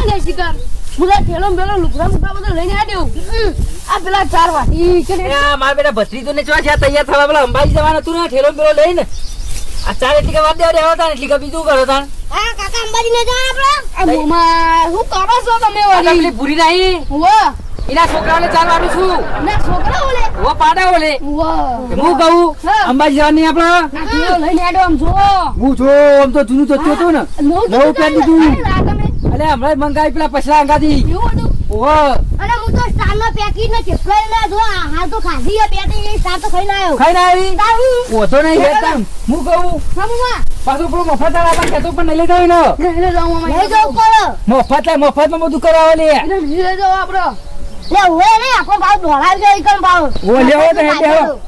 તો જાય શિકાર. મુલા ઠેલો મેલો પેલો લુગડા મુગડા બધું લઈને આડ્યો આ પેલા ચાર વાટી કે આ મારા બેટા ભત્રીજો ને ચો છે તૈયાર થવા પેલા અંબાજી જવાનું હતું ને ઠેલો મેલો લઈને. આ ચાર એટલી કે વાત દેવા દેવા હતા એટલી કે બીજું કરો તા હા કાકા અંબાજી ને જવાનું આપણે આ મોમાં કરો છો તમે આ પેલી ભૂરી નાહી. વો એના છોકરાઓને ચાલવાનું છું. ના છોકરા ઓલે? ઓ પાડા ઓલે. હું કહું અંબાજી જવાની આપડે લઈને આમ જો હું છો આમ તો જૂનું તો થયું હતું ને. નવું દીધું અલે હમણાં મંગાવી પેલા પછલા અંગાથી. એવું હતું? ઓહો. અને હું તો સ્ટાર પેકેટ ને ચેપલાઈ ના જો આ હાલ તો ખાધી પેટી એ ખાઈને આવ્યો. આવી? તારું નહીં હું કહું? પાછું પેલું મફત આપણ કહેતો પણ નહીં લેતા ને? મામા લઈ જાવ. કરો મફત લે મફતમાં બધું કરવા લે. લે હોય ને આખો ભાવ દોડાવ ગયો એકમ ભાવ. ઓ લેવો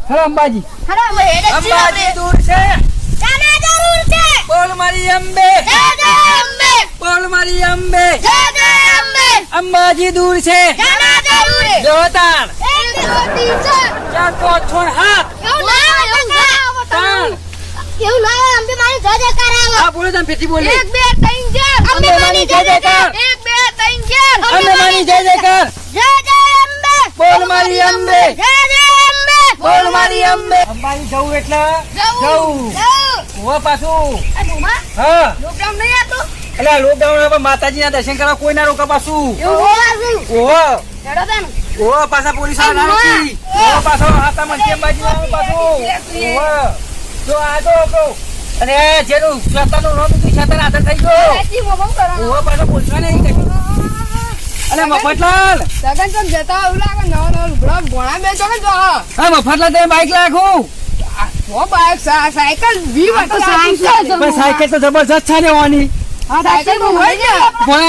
તો અંબાજી. છીએ અંબાજી દૂર છે. જાના જરૂર છે. બોલ મારી અંબે. જય જય અંબે બોલ મારી અંબે. જય જય અંબે. અંબાજી દૂર છે. જાના જરૂર. જોતાણ. એક રોટી છે ચાર પાંચ છોડ હાથ. એવું ના એવું ના ત્રણ અંબે મારી જય જયકાર આવે. આ બોલે તમે પેટી બોલે. એક બે ત્રણ ચાર. અંબે માની જય જયકાર. એક બે ત્રણ ચાર. અંબે મારી જય જયકાર. જય જય અંબે. બોલ મારી અંબે. જય જય અંબે. બોલ મારી અંબે. અંબાજી જવું એટલે જવું પાછું. હા. લોકડાઉન નહીં આતો એટલે લોકડાઉન હવે માતાજી ના દર્શન કરવા કોઈ ના રોકા પાછું. ઓહો. હેડો તાન ઓહો પાછા પોલીસવાળા ઓહો પાછો હાથા અંબાજી વાળા પાછું. ઓહો. જો આ તો અને જેનું શેતાનું રોમ તું શેતાન આદર થઈ ગયો. ઓહો પાછો પોલીસ નહીં અલે મફતલાલ. સગન તમ જતા એવું લાગે નવા નવા લુગડા ભોણા બે ને જો હા. મફતલાલ તે બાઈક લાખું ઓ બાઈક સાયકલ વી વાત સાયકલ તો જબરજસ્ત છે ને પણ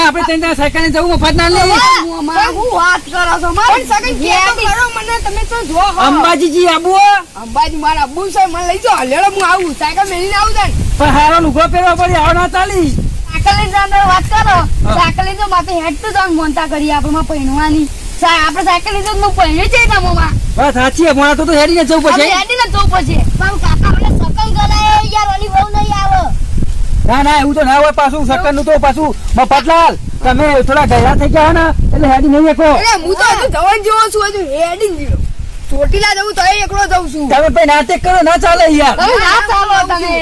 આપણે જણા સાયકલ જવું મફતલાલની મારી. હો. અંબાજીજી આબુ અંબાજી મારા અબ્બુ છે મને લઈ જાઓ. લેડો હું આવું. સાયકલ મેલીને આવું તને. પણ હારો લુગડો પહેરવા પડી આવો ના ચાલી સાયકલ વાત કરો. સાયકલ લઈને જો માથે હેડ તો તમે મોનતા કરી આપણે માં પહેરવાની આપણે સાયકલ લઈને તો હું પહેરી જઈ ના મોમાં સાચી પણ તો હેડીને જવું પડશે. હેડીને જવું પડશે. પણ કાકા આપણે સકલ ગલાય યાર ઓલી બહુ નહીં ના ના એવું તો ના હોય પાછું. સકનનું તો પાછું મફતલાલ તમે થોડા ગયા થઈ ગયા ને એટલે હેડી નહીં એકલો. હું તો હજુ જવાન જેવો છું હજુ હેડી જીરો ચોટીલા જવું તો એકલો જઉં છું. તમે ભાઈ નાટક કરો ના ચાલે યાર. ના ચાલો તમે.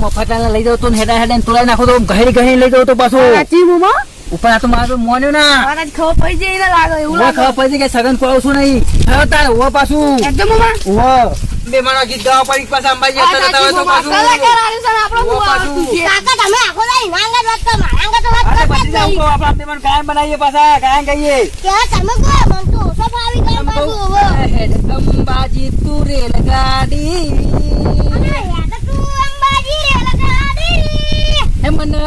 મફતલાલને લઈ જાવ તો હેડા હેડા તોડાઈ નાખો તો ઘરે ઘરે લઈ જાવ તો પાછું. સાચી મોમાં? ઉપર આ તો મારું મોન્યું ના. મારા જ ખબર પડી જાય એને લાગે એવું લાગે. ખબર પડી કે સગન છું નહીં. થયો તાર ઓ પાછું. એકદમ મોમાં ઉવા. બે મારો ગીત ગાવા પડી પાછા અંબાજી હોય તો પાછું. ઓ પાછું. કાકા તમે આખો લઈ નાંગા વાત તો મારાંગા તો વાત અરે કરતા પછી જાવ આપણે આપણે પણ કાયમ બનાવીએ પાછા કાયમ કહીએ. કે તમે કો મન તો ઓછો ફાવી ગયો પાછું ઓ અંબાજી તું અને યાદ તું અંબાજી રેલગાડી. હે મને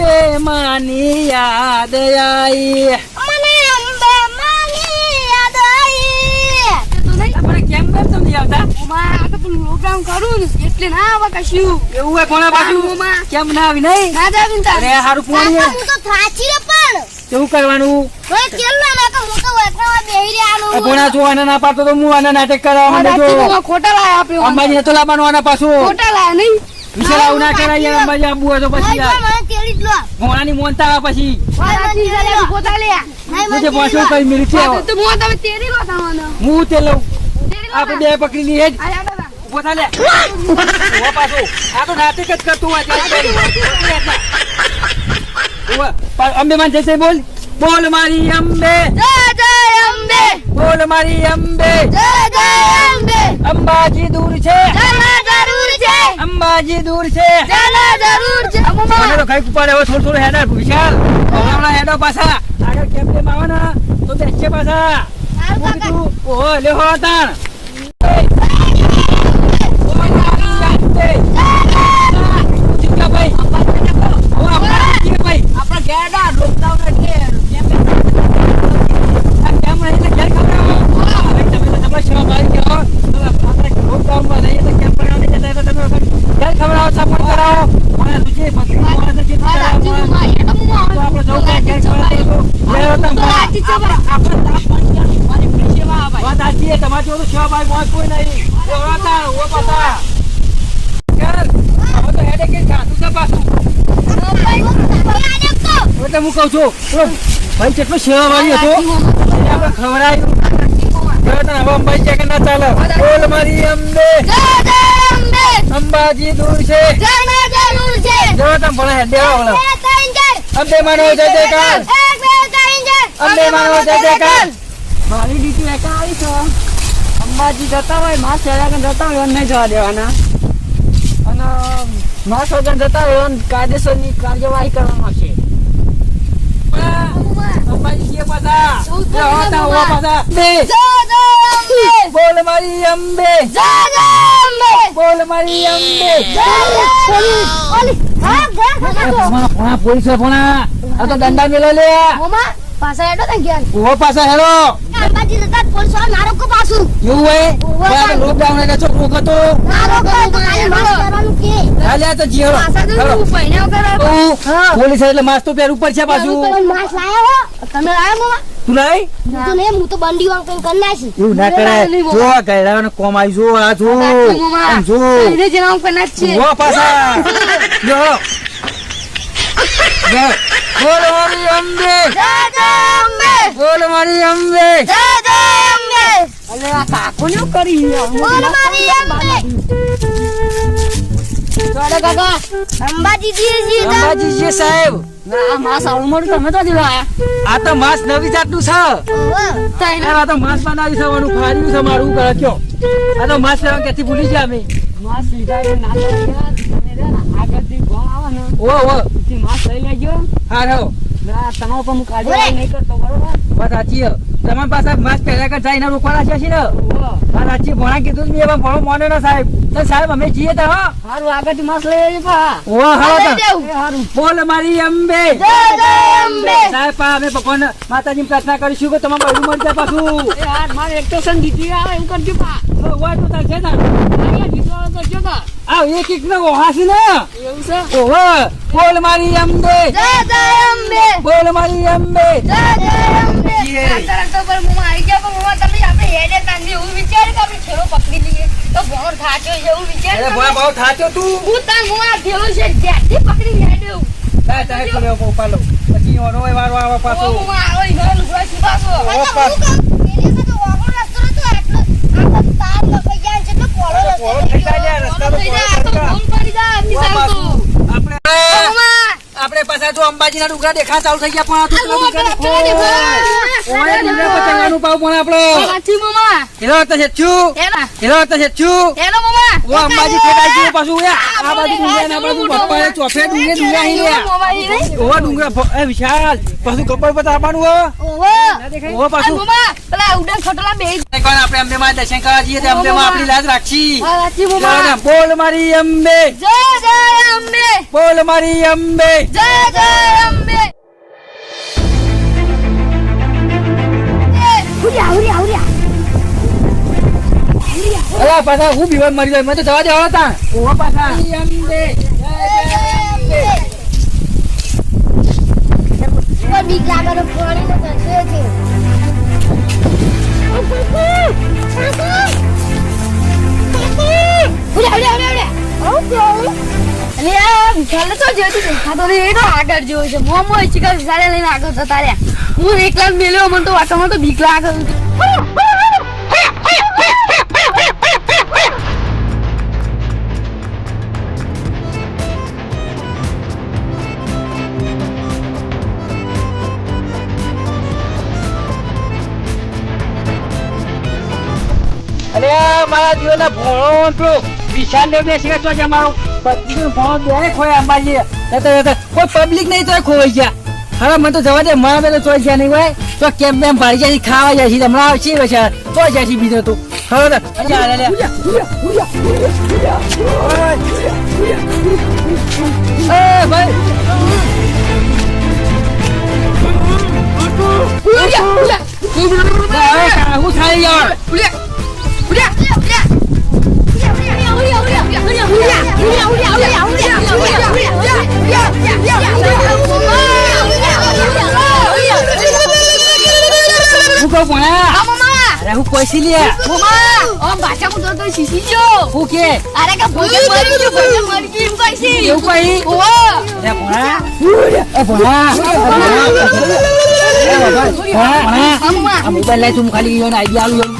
અંબે માની યાદ આઈ. મને અંબે માની યાદ આવી આપણે કેમ કેમ આવતા? મોમાં આ તો પેલું પ્રોગ્રામ કરું ને એટલે ના આવે કશું. એવું હોય કોના પાછું. કેમ ના આવી નહીં? ના જાવ ને અરે હારું પોણી હું તો થાચી પણ. કેવું કરવાનું? ના તો બેહી રહ્યાનું કોના જો આને ના પાડતો તો હું આના નાટક કરવા ખોટા લાયા આપણે અંબાજી તો લાવવાનું આના પાછું. ખોટા લાયા નહીં. વિશાલ આવું ના કરાય યાર અંબાજી આબુ હોય તો પછી યાર. મને તેડી જ લો. ઘોડાની મોનતા આવે પછી. સાચી છે લે, ખોટા નહીં મને પાછો કઈ મિલ છે? તો મોં તમે તેરી લો તમારો હું તે લઉં. આપણે બે પકડી લઈએ જ થા લે. ઓ પાછો. આ તો નાટક જ કરતું હોય ઊભો. અંબે માં જશે બોલ. બોલ મારી અંબે. જય જય અંબે. બોલ મારી અંબે. જય જય અંબે. અંબાજી દૂર છે. ચાલો જરૂર છે. અંબાજી દૂર છે. ચાલો જરૂર છે. મને તો કઈ કુપાડે હવે થોડું થોડું હેડા વિશાલ હમણાં હેડો પાછા. આગળ કેમ કેમ આવે ને તો બેસશે પાછા. ઓહો લે હો તાણ જીતકાભાઈ ઓ આપણા જીતકાભાઈ આપણા ગેડા લોકડાઉન એટલે કેમ આ કેમ રહે એટલે ઘેર ખવડાવો ભાઈ તમે તો તમે સેવા મારી ગયો આપણે લોકડાઉનમાં રહીએ તો કેમ બનાવવાની જતા તો તમે ઘેર ખવડાવો સપોર્ટ કરાવો મને તુજે પત્ની મને જે કરાવો તો આપણે જો કે કે ખવડાવો લે તમ તમે છે. આપણે તાપ પાણી મારી પીછે સેવા ભાઈ વાત આજી છે તમારે જોડે સેવા ભાઈ મોજ કોઈ નહીં ઓળાતા ઓ પાતા ચાલ હવે તો હેડે કે ખાતું છે પાછું એટલે હું કહું છું ભાઈ કેટલો સેવાવાળી હતો આપણે ખવડાયું હવે તને હવે અંબાજી છે કે ના ચાલે બોલ મારી અંબે અંબાજી દૂર છે. જો તમે ભલે હેડે આવો અંબે માનો જય જયકાર. અંબે માનો જય જયકાર. મારી દીકરી એકા આવી છે અંબાજી જતા હોય માસ વગર જતા હોય એને નહીં જવા દેવાના. અને માસ વગર જતા હોય એને કાયદેસરની કાર્યવાહી કરવામાં છે. અંબાજી છે પાછા. એ હોતા હોવા પાછા. બોલ મારી અંબે. બોલ મારી અંબે. ભણા પોલીસ ભણા આ તો દંડા મેલો લે પાછા હેડો પાછા અંબાજી જતા પોલીસવાળા નારો પાછું. એવું હોય? બરાબર લોકડાઉન એટલે છોકરો હતો નારો કો તો કાલે માસ કરવાનું કે. હાલે આ તો જી હેરો હેરો. તું પોલીસ એટલે માસ્ક તો પહેરવું પડશે પાછું. તમે માસ તમે લાયા મામા તું લાઈ હું તો હું તો બંડી વાંગ કઈ કરી નાખી. એવું ના કરાય. જો આ ગયડાઓને કોમ આવી જો આ જો. આમ જો. ઊભો પાછા. જો. જો. બોલ મારી અંબે. બોલ મારી અંબે. અલે આ કાકો ને કરી અંબાજી જી અંબાજી છે સાહેબ. ના માસ આવું મોડું તમે તો દિલાયા આ તો માસ નવી જાતનું છે. આ તો માસ બનાવી છે વાનું ખાર્યું છે મારું કરે કયો. આ તો માસ લેવા કેથી ભૂલી ગયા અમે? માસ લીધા ના આગળથી ગોળ આવે ને. ઓ ઓ તેથી માસ લઈ લેજો. હા રહો. ના તમારો પણ હું કાર્યવાહી નહીં કરતો બરોબર? વાત સાચી છે. તમારી પાસે માસ પહેલા કર એના રોકવાના છે ને વાત સાચી ભણા કીધું મેં એમાં ભણો મોને ના સાહેબ. તો સાહેબ અમે જઈએ તો હા. સારું આગળથી માસ લઈ આવી પા ઓ હા તો. એ સારું બોલ મારી અંબે. સાહેબ પા અમે ભગવાન માતાજી પ્રાર્થના કરીશું કે તમારું બધું મળી જાય પાછું. એ હાર મારે એક તો સન દીધી આવે એવું કરજો પા. તો હોય તો તાર છે ને. અહીંયા દીધો જો પા. આવ એક એક ને ઓહાસી ને. એવું છે? ઓહો બોલ મારી અંબે. બોલ મારી અંબે. અરે ભણા ભાવ થાચો તું. તાય તાય કર્યો બહુ પોપાલો પછી ઓનો વારો આવે પાછો. પોળો થઈ જાય લે, રસ્તા તો પોળો થઈ જાય. આપણે આપણે પાછા જો અંબાજીના ડુંગરા દેખા ચાલુ થઈ ગયા પણ. ઓય ડુંગરા ચડવાનું પાવ પણ આપણો. હેલો તો છે છું. હેલો તો છે છું. ઓ અંબાજી ફેટાઈ ગયું પાછું યા આ બાજુ ડુંગરા ને બાજુ બપ્પા ચોફે ડુંગરે ડુંગરા અહીં લ્યા ઓવા ડુંગરા એ વિશાલ પાછું ગબ્બર પર આવવાનું હો. ઓ પાછું. પેલા ઉડન ખોટલા બે. કોણ આપણે અંબે માં દર્શન કરવા જઈએ તો અંબે માં આપણી લાજ રાખશી રાજી ચાલો મોમા. ને, બોલ મારી અંબે. જય જય અંબે. બોલ મારી અંબે. જય જય અંબે. અલા પાછા હું બીમાર મરી જાય મેં તો જવા દેવા હતા. ઓવા પાછા. બીક લાગે પાણી નો થશે છે. અને તો જોઈતું દેખાતો નહીં એ તો આગળ જેવો છે. મોમો એ ચિકન વિશાલે લઈને આગળ જતા રહ્યા. હું એકલા જ મેલ્યો મને તો વાતાવરણ તો બીક લાગે. અરે મારા જીવનના ભોળો પેલો વિશાલ ને બેસી તો છે મારો. પત્નીનો ભોળો બે ખોય અંબાજી કોઈ પબ્લિક નહીં તો ખોવાઈ ગયા. હવે મને તો જવા દે મારા બેલો ચોઈ ગયા નહીં હોય. તો કેમ બેમ ભાડી જાય ખાવા જાય છે હમણાં આવશે પછી તો જાય છે બીજો તું. હવે ભાઈ. હું થાય યાર અરે હું કોઈ લે? મોમા ઓમ ભાષા હું તો શીશી ગયો હું કે? અરે કે ભોજન મરી ગયું ભોજન મરી ગયું. એમ કહીશી એવું કઈ? ઓહો અરે ભણા. એ ભણા. ભણા. ભણા. મોબાઈલ લાય તું ખાલી આઈડિયા દેખાય ને એટલે ખુશ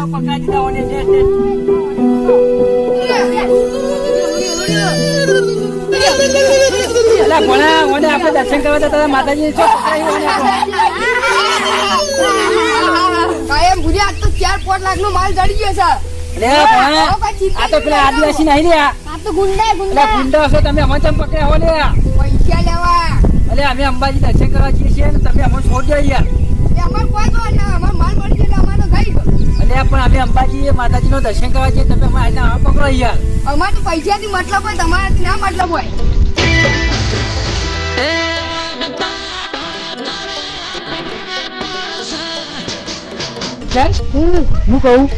પાછો પકડાઈ દીધા ઓને જે તે. આપણે તો ચાર પોટ લાખ માલ જડી ગયો છે આ તો આદિવાસી નહીં રે આ તો ગુંડા ગુંડા ગુંડા છો તમે અમે ચમ પકડ્યા હો લે પૈસા લેવા અલે અમે અંબાજી દર્શન કરવા જઈએ છીએ ને તમે અમને છોડી દો યાર એ અમાર કોઈ તો ના માલ મળી ગયો તો ગઈ ગયો. અલે પણ અમે અંબાજી માતાજી નું દર્શન કરવા જઈએ તમે અમારે આ પકડો યાર અમારે તો પૈસાથી મતલબ હોય તમારાથી ના મતલબ હોય. હું કહું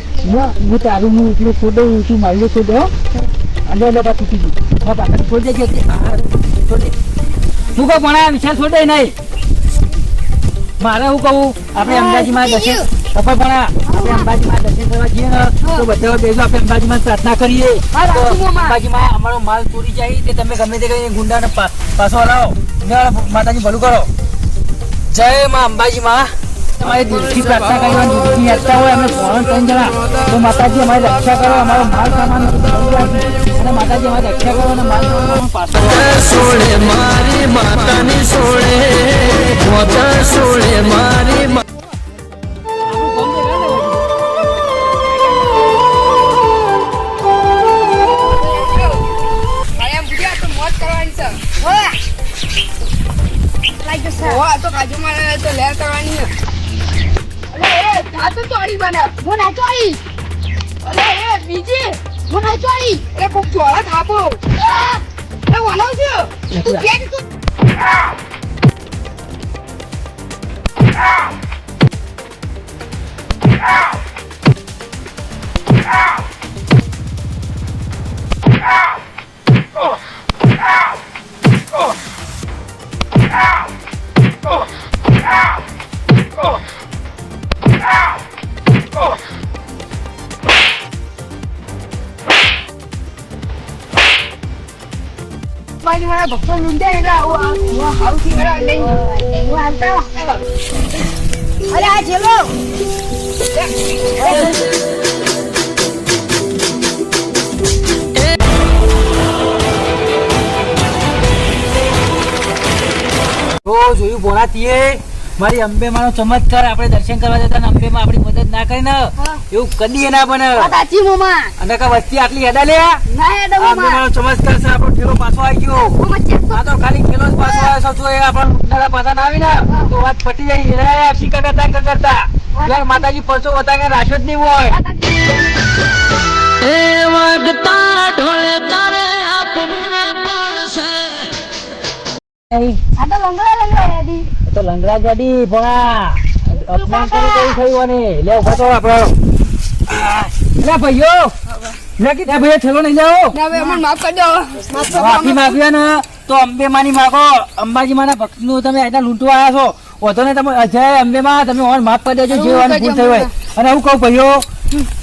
હું તારું હું એટલું છોડો તું મારી છોડો અને એટલે પાછું તૂટી ગયું છોડી દેજે છોડી દે. કહો પણ આ વિશાલ છોડે નહીં. મારે હું કહું આપણે અંબાજીમાં દર્શન સફળ પણ આપણે અંબાજીમાં દર્શન કરવા જઈએ ને તો બધા બેસો આપણે અંબાજીમાં પ્રાર્થના કરીએ. તો અંબાજીમાં અમારો માલ ચોરી જાય તે તમે ગમે તે કરીને ગુંડાને પાછો હલાવો માતાજી ભલું કરો. જય માં અંબાજીમાં. તમારી દિલથી પ્રાર્થના કરવાની દિલથી યાચતા હોય અમે ફોરન ત્રણ જણા તો માતાજી અમારી રક્ષા કરો અમારો માલ સામાન અને માતાજી અમારી રક્ષા કરો અને માલ સામાન પાછો સોળે મારી માતાની સોળે મોતા સોળે મારી ને કરવાની છે લાઈક જશે ઓહો આ તો કાજુ મારે તો લેર કરવાની એ આ તો ચોરી બને હું ના ચોરી અલે એ બીજી હું ના ચોરી એ કોક ચોરા થાપો એ વાલો છે તું કે તું મારી મારા ભક્તો લૂંટે એટલે આવું આવું આવું કરા લઈ હું આવતા અરે આ તો જોયું બોલાતીએ મારી અંબે માનો ચમત્કાર આપણે દર્શન કરવા જતા ને અંબે માં આપણી મદદ ના કરી ને એવું કદી ના બને. સાચી મોમા અને કા વસ્તી આટલી હેડા લે ના એ અંબે માનો ચમત્કાર છે આપણો ઠેલો પાછો આવી ગયો. મોમા આ તો ખાલી ઠેલો જ પાછો આવ્યો છો એ આપણ ઉનાળા પાછા ના આવી ને તો વાત પટી જાય હીરા શીકા કરતા કરતા યાર માતાજી પરસો બતા કે રાખ્યો જ નહીં હોય. એ વાગતા ઢોળે તારે આપને આ તો લંગડા લંગડા હેડી તો લંગડા ગાડી ભણા અપમાન કરી કઈ થયું અને લે ઊભો તો આપણો. લે ભાઈઓ. લે કે ભાઈ ઠેલો નહીં જાઓ. ના ભાઈ અમને માફ કરી દો માફી. માંગ્યા ને તો અંબે માની માગો. અંબાજી માના ભક્તનું તમે અહીંના લૂંટવા આવ્યા છો. વધો ને તમે અજય અંબે માં તમે ઓન માફ કરી દેજો જે ભૂલ થઈ હોય. અને હું કહું ભાઈઓ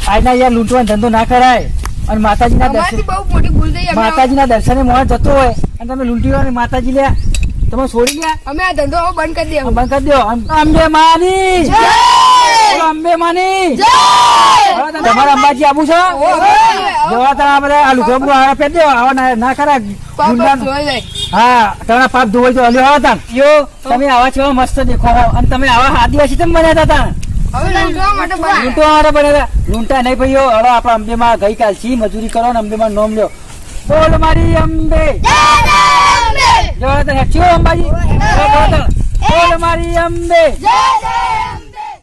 આજના યાર લૂંટવાનો ધંધો ના કરાય. અને માતાજીના દર્શન માતાજીના દર્શને મોણ જતો હોય. અને તમે લૂંટી માતાજી લે. તમે છોડી ગયા અમે આ ધંધો બંધ કરી દે બંધ કરી દો. અંબે માની. અંબે માની. તમારે અંબાજી આવું છે. જવા તમે આ બધા આ લુગડું આ પહેરી દો. આવા ના- ના ખરા. હા તમારા પાપ ધોવાઈ જો અલ્યો આવા તાન. યો. તમે આવા છો મસ્ત દેખો. અને તમે આવા આદિવાસી કેમ બન્યા હતા લૂંટા નહીં ભાઈઓ. હવે આપણા અંબેમાં ગઈકાલ છી મજૂરી કરો ને અંબેમાં નોમ લ્યો. બોલ મારી અંબે. જવા તાન હેચ્યો અંબાજી બોલ મારી અંબે જય જય